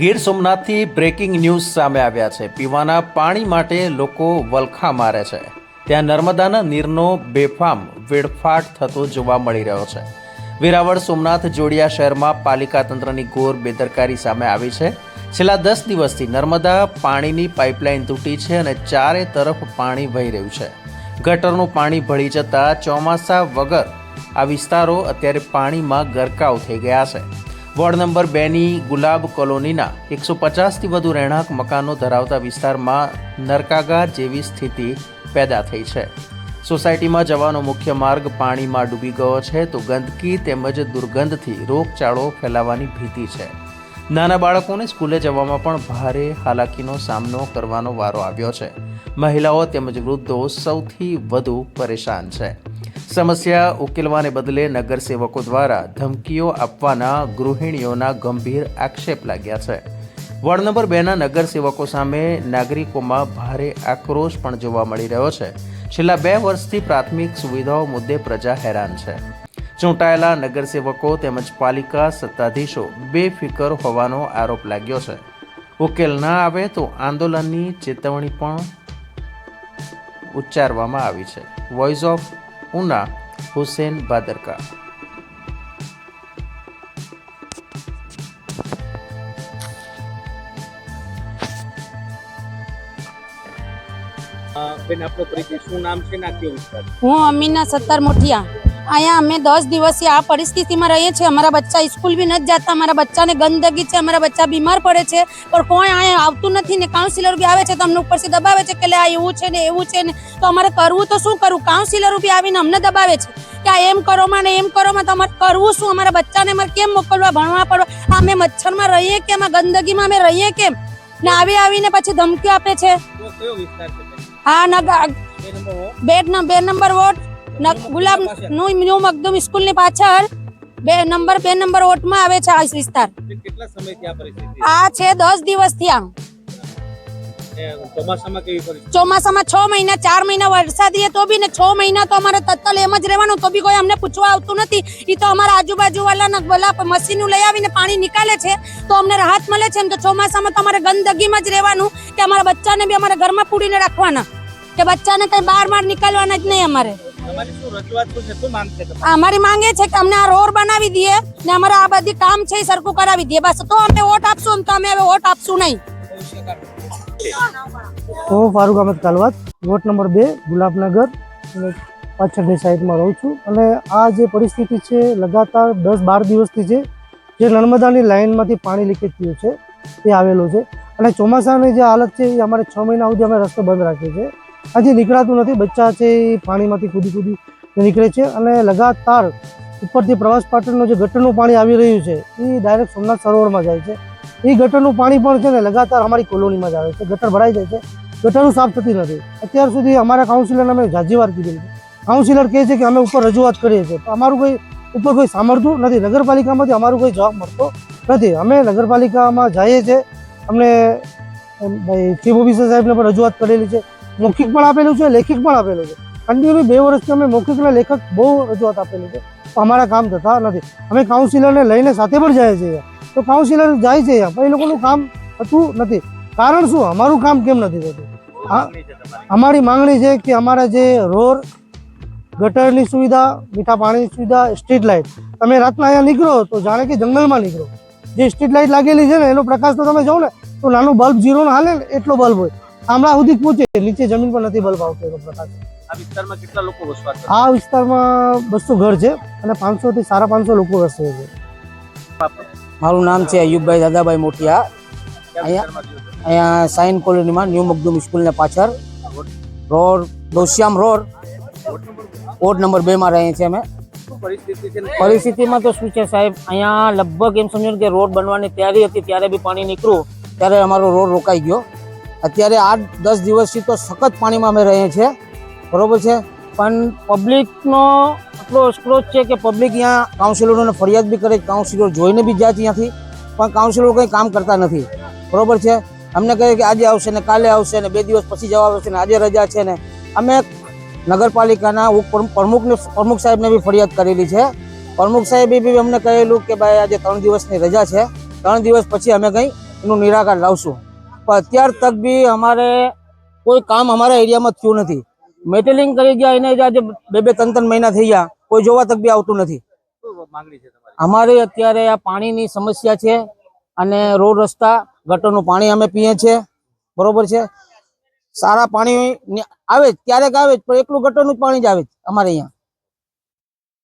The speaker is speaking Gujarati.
ગીર સોમનાથથી બ્રેકિંગ ન્યૂઝ સામે આવ્યા છે. પીવાના પાણી માટે લોકો વલખા મારે છે. ત્યાં નર્મદાના નીરનો બેફામ વેડફાટ થતો જોવા મળી રહ્યો છે. વેરાવળ સોમનાથ જોડિયા શહેરમાં પાલિકા તંત્રની ઘોર બેદરકારી સામે આવી છે. છેલ્લા દસ દિવસથી નર્મદા પાણીની પાઇપલાઇન તૂટી છે અને ચારે તરફ પાણી વહી રહ્યું છે. ગટરનું પાણી ભળી જતાં ચોમાસા વગર આ વિસ્તારો અત્યારે પાણીમાં ગરકાવ થઈ ગયા છે. વોર્ડ નંબર બેની ગુલાબ કોલોનીના એકસો પચાસથી વધુ રહેણાંક મકાનો ધરાવતા વિસ્તારમાં નરકાગા જેવી સ્થિતિ પેદા થઈ છે. સોસાયટીમાં જવાનો મુખ્ય માર્ગ પાણીમાં ડૂબી ગયો છે તો ગંદકી તેમજ દુર્ગંધથી રોગચાળો ફેલાવાની ભીતિ છે. નાના બાળકોને સ્કૂલે જવામાં પણ ભારે હાલાકીનો સામનો કરવાનો વારો આવ્યો છે. મહિલાઓ તેમજ વૃદ્ધો સૌથી વધુ પરેશાન છે. સમસ્યા ઉકેલવાને બદલે નગરસેવકો દ્વારા ધમકીઓ આપવાના ગૃહિણીઓના ગંભીર આક્ષેપ લાગ્યા છે. વોર્ડ નંબર બેના નગરસેવકો સામે નાગરિકોમાં ભારે આક્રોશ પણ જોવા મળી રહ્યો છે. છેલ્લા બે વર્ષથી પ્રાથમિક સુવિધાઓ મુદ્દે પ્રજા હેરાન છે. ચૂંટાયેલા નગરસેવકો તેમજ પાલિકા સત્તાધીશો બેફિકર હોવાનો આરોપ લાગ્યો છે. ઉકેલ ના આવે તો આંદોલનની ચેતવણી પણ ઉચ્ચારવામાં આવી છે. વોઇસ ઓફ ઉના હુસેન બાદરકા અ, બેન આપણો પરિચય શું નામ છે ને આ કયો વિસ્તાર છે? હું અમીના સત્તર મોઠિયા અહીંયા અમે દસ દિવસથી આ પરિસ્થિતિમાં રહીએ છીએ. અમારા બચ્ચા સ્કૂલ બી નથી જતા. અમારા બચ્ચાને ગંદકી છે. અમારા બચ્ચા બીમાર પડે છે. પણ કોઈ અહીંયા આવતું નથી ને કાઉન્સિલર બી આવે છે તો અમને ઉપરથી દબાવે છે કે આ એવું છે ને એવું છે ને. તો અમારે કરવું તો શું કરવું કાઉન્સિલર બી આવીને અમને દબાવે છે કે આ એમ કરો માં ને એમ કરો માં તમારે કરવું શું? અમારા બચ્ચાને અમારે કેમ મોકલવા ભણવા પડવા? આ અમે મચ્છરમાં રહીએ કેમ? આ ગંદકીમાં અમે રહીએ કેમ? ને આવી આવીને પછી ધમકીઓ આપે છે? આ નગર બેડ બે નંબર વોટ ન- ગુલાબનું ન્યુ મકદુમ સ્કૂલની પાછળ બે નંબર બે નંબર વોટમાં આવે છે આ વિસ્તાર. કેટલા સમયથી આ પરિસ્થિતિ? આ છે દસ દિવસથી આ ચોમાસામાં કેવી પરિસ્થિતિ? ચોમાસામાં છ મહિના ચાર મહિના વરસાદી તો બી ને છ મહિના તો અમારે તત્તલ એમ જ રહેવાનું તો બી કોઈ અમને પૂછવા આવતું નથી. એ તો અમારા આજુબાજુ વાળા ભલા મશીન લઈ આવીને પાણી નીકાળે છે તો અમને રાહત મળે છે ને તો ચોમાસામાં તો અમારે ગંદગીમાં જ રહેવાનું કે અમારા બચ્ચાને બી અમારે ઘરમાં પૂડીને રાખવાના કે બચ્ચાને કઈ બહાર બહાર નીકળવાના જ નહીં અમારે. તમારી શું રજૂઆત શું છે? શું માંગ એ છે કે અમને આ રોડ બનાવી દઈએ ને અમારે આ બધી કામ છે એ સરખું કરાવી દઈએ. બસ તો અમે વોટ આપશું ને તો અમે હવે વોટ આપશું નહીં. હું ફારૂક અહમદ કાલવાત વોટ નંબર બે ગુલાબનગર અને પાછળની સાઈડમાં રહું છું. અને આ જે પરિસ્થિતિ છે લગાતાર દસ બાર દિવસથી છે જે નર્મદાની લાઇનમાંથી પાણી લીકેજ થયું છે એ આવેલું છે. અને ચોમાસાની જે હાલત છે એ અમારે છ મહિના સુધી અમે રસ્તો બંધ રાખીએ છીએ. હજી નીકળાતું નથી. બચ્ચા છે એ પાણીમાંથી કૂદી કૂદી નીકળે છે અને લગાતાર ઉપરથી પ્રવાસ પાટણનું જે ગટરનું પાણી આવી રહ્યું છે, એ ડાયરેક્ટ સોમનાથ સરોવરમાં જાય છે. એ ગટરનું પાણી પણ છે ને લગાતાર અમારી કોલોનીમાં જ આવે છે. ગટર ભરાઈ જાય છે. ગટરનું સાફ થતી નથી. અત્યાર સુધી અમારા કાઉન્સિલરને અમે જાજીવાર કીધેલી. કાઉન્સિલર કહે છે કે અમે ઉપર રજૂઆત કરીએ છીએ. પણ અમારું કોઈ, ઉપર કોઈ સાંભળતું નથી. નગરપાલિકામાંથી અમારું કોઈ જવાબ મળતો નથી. અમે નગરપાલિકામાં જઈએ છીએ. અમને ભાઈ, ચીફ ઓફિસર સાહેબને પણ રજૂઆત કરેલી છે. મૌખિક પણ આપેલું છે, લેખિક પણ આપેલું છે. કન્ટિન્યુ બે વર્ષથી અમે મૌખિકના લેખક બહુ રજૂઆત આપેલી છે. અમારા કામ થતા નથી. અમે કાઉન્સિલરને લઈને સાથે પણ જઈએ છીએ તો કાઉન્સિલર જાય છે પણ એ લોકોનું કામ થતું નથી. કારણ શું? અમારું કામ કેમ નથી થતું? છે? અમારી માંગણી છે કે અમારા જે રોડ, ગટરની સુવિધા, મીઠા પાણીની સુવિધા, સ્ટ્રીટ લાઇટ. તમે રાતના અહીંયા નીકળો તો જાણે કે જંગલમાં નીકળો. જે સ્ટ્રીટ લાઇટ લાગેલી છે ને, એનો પ્રકાશ તો તમે જાઓ ને, તો નાનું બલ્બ જીરો હાલે ને, એટલો બલ્બ હોય. થાંભલા સુધી પહોંચે નીચે જમીન પર નથી બલ્બ આવતો એનો પ્રકાર આ વિસ્તારમાં કેટલા લોકો વસવાટ કરે આ વિસ્તારમાં બસો ઘર છે અને પાંચસો થી સાડા પાંચસો લોકો વસે છે. મારું નામ છે અયુબભાઈ દાદાભાઈ મોટિયા. અહીંયા-? અહીંયા સાઈન કોલોનીમાં ન્યૂ મકદુમ સ્કૂલને પાછળ. Road Doshiyam road. Ward number બે? માં રહીએ છીએ અમે. પરિસ્થિતિમાં તો શું છે સાહેબ અહીંયા લગભગ એમ સમજો કે રોડ બનવાની તૈયારી હતી ત્યારે બી પાણી નીકળ્યું ત્યારે અમારો રોડ રોકાઈ ગયો. અત્યારે આઠ, દસ દિવસથી તો સખત પાણીમાં અમે રહીએ છીએ. બરોબર છે? પણ પબ્લિકનો એટલો સ્ક્રોચ છે કે પબ્લિક અહીંયા કાઉન્સિલરોને ફરિયાદ બી કરે કાઉન્સિલર જોઈને બી જાય ત્યાંથી, પણ કાઉન્સિલરો કંઈ કામ કરતા નથી. બરોબર છે? અમને કહે કે આજે આવશે ને કાલે આવશે ને બે દિવસ પછી જવાબ આવશે ને આજે રજા છે ને. અમે નગરપાલિકાના પ્રમુખને, પ્રમુખ સાહેબને બી ફરિયાદ કરેલી છે. પ્રમુખ સાહેબે બી અમને કહેલું કે ભાઈ આજે ત્રણ દિવસની રજા છે. ત્રણ દિવસ પછી અમે કંઈ એનું નિરાકાર લાવશું. પણ અત્યાર તક બી અમારે કોઈ કામ અમારા એરિયામાં થયું નથી. મેટેલિંગ કરી ગયા એને આજે બે બે ત્રણ ત્રણ મહિના થઈ ગયા. કોઈ જોવા તક બી આવતું નથી. અમારે અત્યારે આ પાણીની સમસ્યા છે અને રોડ રસ્તા ગટરનું પાણી અમે પીએ છીએ બરોબર છે? સારા પાણી આવે જ, ક્યારેક આવે જ, પણ એકલું ગટરનું જ પાણી જ આવે છે અમારે અહીંયા.